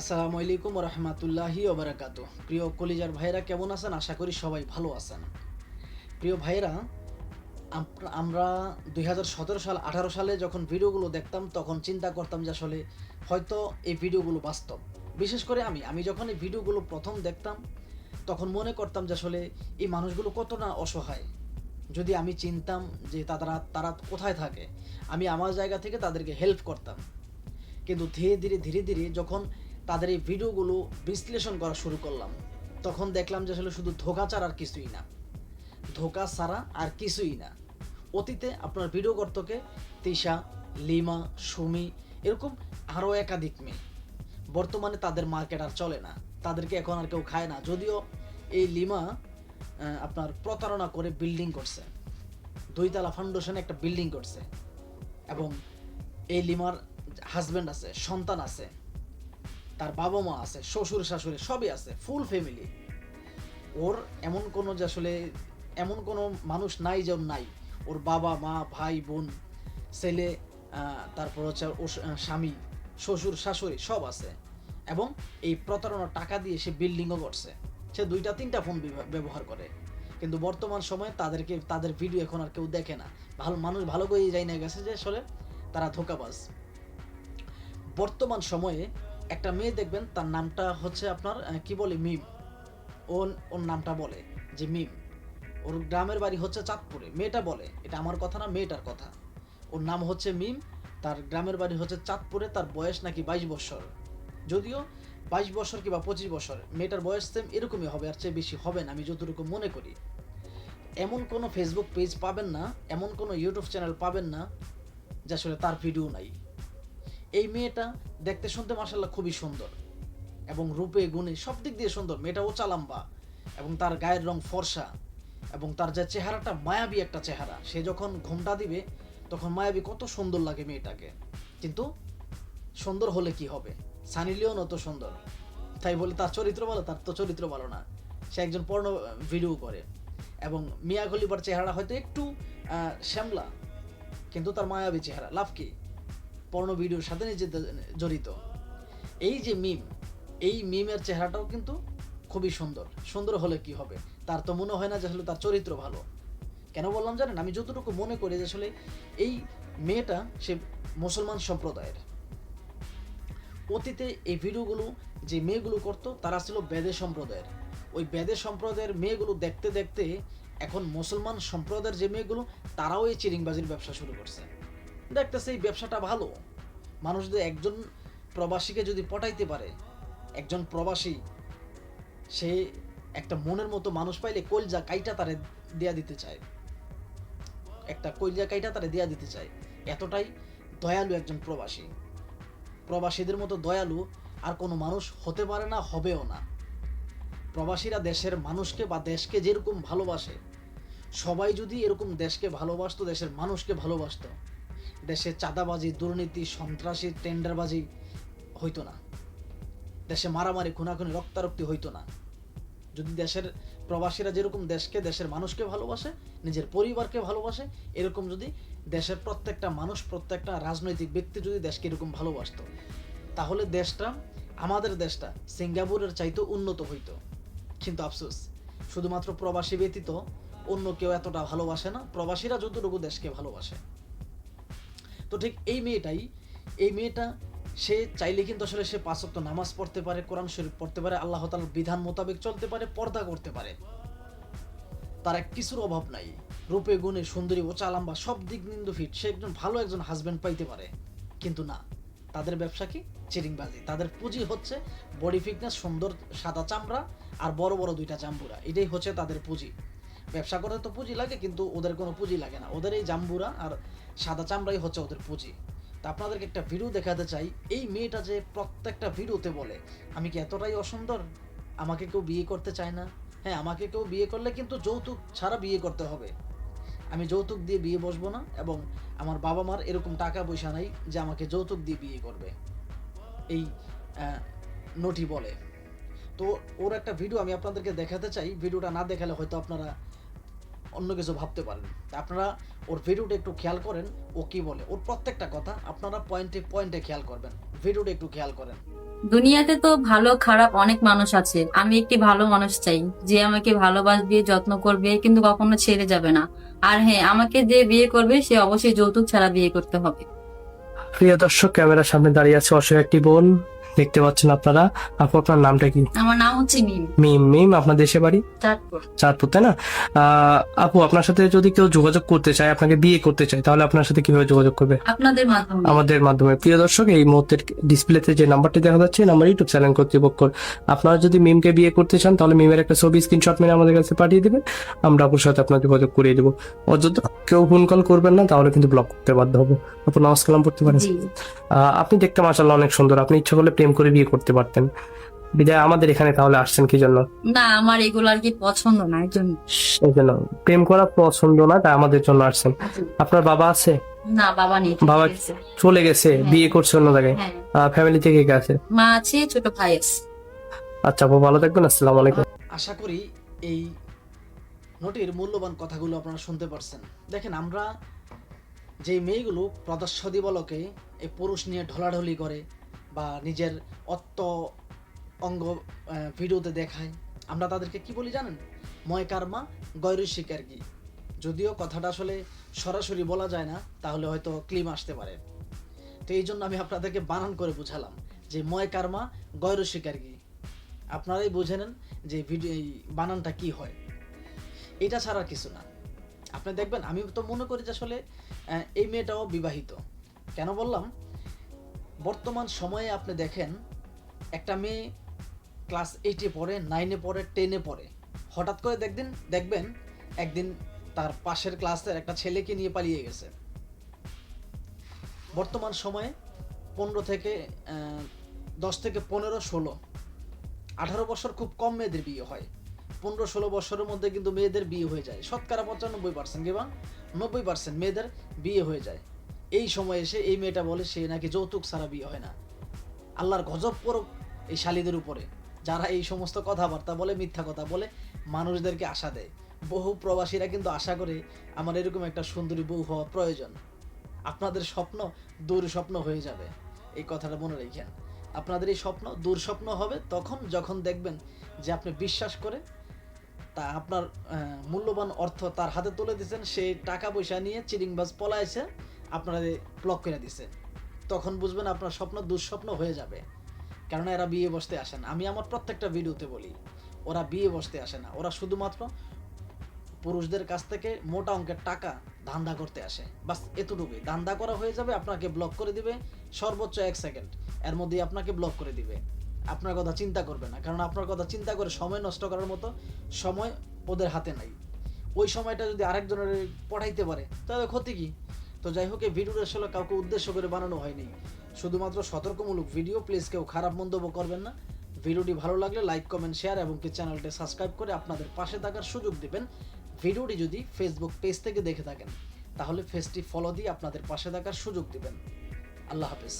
আসসালামু আলাইকুম রহমতুল্লাহি ওবরাকাত প্রিয় কলিজার ভাইরা কেমন আছেন? আশা করি সবাই ভালো আছেন। প্রিয় ভাইরা আমরা দুই হাজার সতেরো সাল, আঠারো সালে যখন ভিডিওগুলো দেখতাম, তখন চিন্তা করতাম যে আসলে হয়তো এই ভিডিওগুলো বাস্তব। বিশেষ করে আমি। আমি যখন এই ভিডিওগুলো প্রথম দেখতাম, তখন মনে করতাম যে আসলে এই মানুষগুলো কত না অসহায়। যদি আমি চিনতাম যে তারা তারা কোথায় থাকে, আমি আমার জায়গা থেকে তাদেরকে হেল্প করতাম। কিন্তু ধীরে ধীরে ধীরে ধীরে যখন তাদের এই ভিডিওগুলো বিশ্লেষণ করা শুরু করলাম। তখন দেখলাম যে আসলে শুধু ধোকা ছাড়া আর কিছুই না। ধোকা ছাড়া আর কিছুই না। অতীতে আপনার ভিডিও করতকে তিশা, লিমা, সুমি, এরকম আরও একাধিক মেয়ে। বর্তমানে তাদের মার্কেট আর চলে না। তাদেরকে এখন আর কেউ খায় না। যদিও এই লিমা আপনার প্রতারণা করে বিল্ডিং করছে। দুইতলা ফাউন্ডেশনে একটা বিল্ডিং করছে। এবং এই লিমার হাজব্যান্ড আছে, সন্তান আছে। তার বাবা মা আছে, শ্বশুর, শাশুড়ি, সবই আছে ফুল ফ্যামিলি ওর এমন কোনো যে আসলে, এমন কোনো মানুষ নাই যে নাই। ওর বাবা, মা, ভাই, বোন, ছেলে তারপর হচ্ছে ওর স্বামী, শ্বশুর, শাশুড়ি, সব আছে। এবং এই প্রতারণার টাকা দিয়ে সে বিল্ডিংও করছে। সে দুইটা, তিনটা ফোন ব্যবহার করে। কিন্তু বর্তমান সময়ে তাদেরকে, তাদের ভিডিও এখন আর কেউ দেখে না। ভালো, মানুষ ভালো করেই যাই না গেছে যে আসলে তারা ধোকাবাজ। বর্তমান সময়ে একটা মেয়ে দেখবেন, তার নামটা হচ্ছে আপনার কি বলে, মিম। ওর ওর নামটা বলে যে মিম। ওর গ্রামের বাড়ি হচ্ছে চাঁদপুরে, মেয়েটা বলে। এটা আমার কথা না, মেয়েটার কথা। ওর নাম হচ্ছে মিম, তার গ্রামের বাড়ি হচ্ছে চাঁদপুরে, তার বয়স নাকি বাইশ বছর। যদিও বাইশ বছর কিংবা পঁচিশ বছর, মেয়েটার বয়স সেম এরকমই হবে, আর চেয়ে বেশি হবে না, আমি যতটুকু মনে করি। এমন কোনো ফেসবুক পেজ পাবেন না, এমন কোনো ইউটিউব চ্যানেল পাবেন না, যে আসলে তার ভিডিও নাই। এই মেয়েটা দেখতে শুনতে মাসাল্লাহ খুবই সুন্দর। এবং রূপে, গুণে সব দিক দিয়ে সুন্দর। মেয়েটা ও চালাম্বা এবং তার গায়ের রং ফর্সা এবং তার যে চেহারাটা মায়াবী একটা চেহারা। সে যখন ঘোমটা দিবে, তখন মায়াবী কত সুন্দর লাগে মেয়েটাকে। কিন্তু সুন্দর হলে কি হবে? সানি লিওন অত সুন্দর। তাই বলে তার চরিত্র ভালো, তার তো চরিত্র ভালো না। সে একজন পর্ণ ভিডিও করে। এবং মিয়া খলিফার চেহারা হয়তো একটু শ্যামলা, কিন্তু তার মায়াবী চেহারা। লাভ কি? পর্ণ ভিডিওর সাথে নিজে জড়িত। এই যে মিম এই মিমের চেহারাটাও কিন্তু খুবই সুন্দর। সুন্দর হলে কি হবে? তার তো মনে হয় না যে আসলে তার চরিত্র ভালো। কেন বললাম জানেন? আমি যতটুকু মনে করি যে আসলে এই মেয়েটা সে মুসলমান সম্প্রদায়ের। অতীতে এই ভিডিওগুলো যে মেয়েগুলো করতো, তারা ছিল বেদে সম্প্রদায়ের। ওই বেদে সম্প্রদায়ের মেয়েগুলো দেখতে দেখতে এখন মুসলমান সম্প্রদায়ের যে মেয়েগুলো, তারাও এই চিরিংবাজির ব্যবসা শুরু করছে। দেখতেছে এই ব্যবসাটা ভালো। মানুষ যদি একজন প্রবাসীকে যদি পটাইতে পারে, একজন প্রবাসী, সে একটা মনের মতো মানুষ পাইলে কলজা কাইটা তারে দেয়া দিতে চায়। একটা কলজা কাইটা তারে দেয়া দিতে চায়। এতটাই দয়ালু একজন প্রবাসী। প্রবাসীদের মতো দয়ালু আর কোনো মানুষ হতে পারে না, হবেও না। প্রবাসীরা দেশের মানুষকে বা দেশকে যেরকম ভালোবাসে, সবাই যদি এরকম দেশকে ভালোবাসতো, দেশের মানুষকে ভালোবাসতো দেশে চাঁদাবাজি, দুর্নীতি, সন্ত্রাসী, টেন্ডারবাজি হইতো না। দেশে মারামারি, খুনাখুনি, রক্তারক্তি হইতো না। যদি দেশের প্রবাসীরা যেরকম দেশকে, দেশের মানুষকে ভালোবাসে, নিজের পরিবারকে ভালোবাসে, এরকম যদি দেশের প্রত্যেকটা মানুষ, প্রত্যেকটা রাজনৈতিক ব্যক্তি যদি দেশকে এরকম ভালোবাসতো, তাহলে দেশটা, আমাদের দেশটা সিঙ্গাপুরের চাইতে উন্নত হইতো। কিন্তু আফসোস, শুধুমাত্র প্রবাসী ব্যতীত অন্য কেউ এতটা ভালোবাসে না। প্রবাসীরা যতটুকু দেশকে ভালোবাসে। তো ঠিক এই মেয়েটাই, এই মেয়েটা, সে চাইলে কিন্তু আসলে সে পাঁচক্ত নামাজ পড়তে পারে, কোরআন শরীফ পড়তে পারে, আল্লাহ তালার বিধান মোতাবেক চলতে পারে, পর্দা করতে পারে। তার এক কিছুর অভাব নাই। রূপে, গুণে, সুন্দরী ও চালাম্বা সব দিক নিন্দু ফিট সে একজন ভালো একজন হাজবেন্ড পাইতে পারে। কিন্তু না, তাদের ব্যবসা কি? চিরিংবাজি। তাদের পুঁজি হচ্ছে বডি ফিটনেস সুন্দর সাদা চামড়া আর বড় বড় দুইটা জাম্বুরা। এটাই হচ্ছে তাদের পুঁজি। ব্যবসা করতে তো পুঁজি লাগে, কিন্তু ওদের কোনো পুঁজি লাগে না। ওদের এই জাম্বুরা আর সাদা চামড়াই হচ্ছে ওদের পুঁজি। তা আপনাদেরকে একটা ভিডিও দেখাতে চাই। এই মেয়েটা যে প্রত্যেকটা ভিডিওতে বলে, আমি কি এতটাই অসুন্দর? আমাকে কেউ বিয়ে করতে চায় না? হ্যাঁ আমাকে কেউ বিয়ে করলে কিন্তু যৌতুক ছাড়া বিয়ে করতে হবে। আমি যৌতুক দিয়ে বিয়ে বসবো না এবং আমার বাবা মার এরকম টাকা পয়সা নাই যে আমাকে যৌতুক দিয়ে বিয়ে করবে। এই নটি বলে। তো ওর একটা ভিডিও আমি আপনাদেরকে দেখাতে চাই। ভিডিওটা না দেখালে হয়তো আপনারা অন্য কিছু ভাবতে পারেন। আপনারা ওর ভিডিওটা একটু খেয়াল করেন ও কি বলে। ওর প্রত্যেকটা কথা আপনারা পয়েন্টে পয়েন্টে খেয়াল করবেন। ভিডিওটা একটু খেয়াল করেন। দুনিয়াতে তো ভালো খারাপ অনেক মানুষ আছে। আমি একটি ভালো মানুষ চাই যে আমাকে ভালোবাসবে যত্ন করবে কিন্তু কখনো ছেড়ে যাবে না। আর হ্যাঁ আমাকে যে বিয়ে করবে সে অবশ্যই যৌতুক ছাড়া বিয়ে করতে হবে। প্রিয় দর্শক ক্যামেরার সামনে দাঁড়িয়ে আছে অসহায় একটি বোন। দেখতে পাচ্ছেন আপনারা? আপু আপনার নামটা কি? আমার নাম হচ্ছে মিম। মিম মিম আপনার দেশে বাড়ি? চাঁদপুর। চাঁদপুর তাই না? আপু আপনার সাথে যদি কেউ যোগাযোগ করতে চায় আপনাকে বিয়ে করতে চায় তাহলে আপনার সাথে কীভাবে যোগাযোগ করবে? আপনাদের মাধ্যমে। আমাদের মাধ্যমে। প্রিয় দর্শক এই মুহূর্তে ডিসপ্লেতে যে নাম্বারটি দেখা যাচ্ছে নাম্বার ইউটিউব চ্যানেল কর্তৃপক্ষ। আপনারা যদি মিমকে বিয়ে করতে চান তাহলে মিমের একটা ছবি স্ক্রিনশট মেরে আমাদের কাছে পাঠিয়ে দেবেন। আমরা আপুর সাথে আপনার যোগাযোগ করিয়ে দেবো। অযোধ্যা কেউ ফোন কল করবেন না তাহলে কিন্তু ব্লক করতে বাধ্য হব। আপু নামাজ কালাম পড়তে পারেন। আপনি দেখতে মাসাল্লাহ অনেক সুন্দর। আপনি ইচ্ছা করলে প্রেম করে বিয়ে করতে পারতেন। বিদায় আমাদের এখানে তাহলে আসছেন কি জন্য? না আমার এগুলো আর কি পছন্দ না এই জন্য। এই জন্য। প্রেম করা পছন্দ না তাই আমাদের জন্য আসছেন। আপনার বাবা আছে? না বাবা নেই বাবা চলে গেছে বিয়ে করছে অন্য জায়গায়। হ্যাঁ। ফ্যামিলি থেকে কে আছে? মা আছে ছোট ভাই আছে। আচ্ছা আপু ভালো থাকবেন আসসালামু আলাইকুম। আশা করি এই নোটির মূল্যবান কথাগুলো আপনারা শুনতে পারছেন। দেখেন আমরা যে মেয়েগুলো প্রদর্শনী বলকে এই পুরুষ নিয়ে ঢলাঢলি করে বা নিজের অত্ত অঙ্গ ভিডিওতে দেখায় আমরা তাদেরকে কি বলি জানেন? ময় কার্মা গৈর শিকার কি যদিও কথাটা আসলে সরাসরি বলা যায় না, তাহলে হয়তো ক্লিম আসতে পারে। তো এই জন্য আমি আপনাদেরকে বানান করে বুঝালাম যে ময় কার্মা গৈর শিকার কি আপনারাই বুঝে নেন যে ভিডিও, এই বানানটা কি হয়। এটা ছাড়া কিছু না। আপনি দেখবেন, আমি তো মনে করি যে আসলে এই মেয়েটাও বিবাহিত। কেন বললাম? বর্তমান সময়ে আপনি দেখেন, একটা মেয়ে ক্লাস এইটে পড়ে নাইনে পড়ে টেনে পড়ে। হঠাৎ করে দেখদিন, দেখবেন একদিন তার পাশের ক্লাসের একটা ছেলেকে নিয়ে পালিয়ে গেছে। বর্তমান সময়ে পনেরো থেকে দশ থেকে পনেরো, ষোলো। আঠারো বছর খুব কম মেয়েদের বিয়ে হয়। পনেরো, ষোলো বছরের মধ্যে কিন্তু মেয়েদের বিয়ে হয়ে যায়। শতকরা পঁচানব্বই পার্সেন্ট কিংবা নব্বই পার্সেন্ট মেয়েদের বিয়ে হয়ে যায়। এই সময় এসে এই মেয়েটা বলে সে নাকি যৌতুক ছাড়া বিয়ে হয় না। আল্লাহর গজব পড়ুক এই শালিদের উপরে। যারা এই সমস্ত কথাবার্তা বলে, মিথ্যা কথা বলে, মানুষদেরকে আশা দেয়। বহু প্রবাসীরা কিন্তু আশা করে আমার এরকম একটা সুন্দরী বউ হওয়া প্রয়োজন। আপনাদের স্বপ্ন দূর স্বপ্ন হয়ে যাবে। এই কথাটা মনে রেখেন। আপনাদের এই স্বপ্ন দূর স্বপ্ন হবে তখন যখন দেখবেন যে আপনি বিশ্বাস করে তা আপনার মূল্যবান অর্থ তার হাতে তুলে দিয়েছেন, সে টাকা পয়সা নিয়ে চিরিংবাজ পলাইছে আপনারা ব্লক করে দিছে, তখন বুঝবেন আপনার স্বপ্ন দুঃস্বপ্ন হয়ে যাবে। কেননা এরা বিয়ে বসতে আসে না। আমি আমার প্রত্যেকটা ভিডিওতে বলি, ওরা বিয়ে বসতে আসে না। ওরা শুধুমাত্র পুরুষদের কাছ থেকে মোটা অঙ্কের টাকা ধান্দা করতে আসে। বাস এতটুকুই। ধান্দা করা হয়ে যাবে, আপনাকে ব্লক করে দিবে সর্বোচ্চ এক সেকেন্ড এর মধ্যে আপনাকে ব্লক করে দিবে। আপনার কথা চিন্তা করবে না। কারণ আপনার কথা চিন্তা করে সময় নষ্ট করার মতো সময় ওদের হাতে নাই। ওই সময়টা যদি আরেকজনের পড়াইতে পারে, তাহলে ক্ষতি কি? তো যাই হোক, এই ভিডিওটা আসলে কাউকে উদ্দেশ্য করে বানানো হয়নি। শুধুমাত্র সতর্কমূলক ভিডিও, প্লিজ কেউ খারাপ মন্তব্য করবেন না। ভিডিওটি ভালো লাগলে লাইক, কমেন্ট, শেয়ার এবং কি চ্যানেলটি সাবস্ক্রাইব করে আপনাদের পাশে থাকার সুযোগ দিবেন। ভিডিওটি যদি ফেসবুক পেজ থেকে দেখে থাকেন, তাহলে ফেসটি ফলো দিয়ে আপনাদের পাশে থাকার সুযোগ দিবেন। আল্লাহ হাফেজ।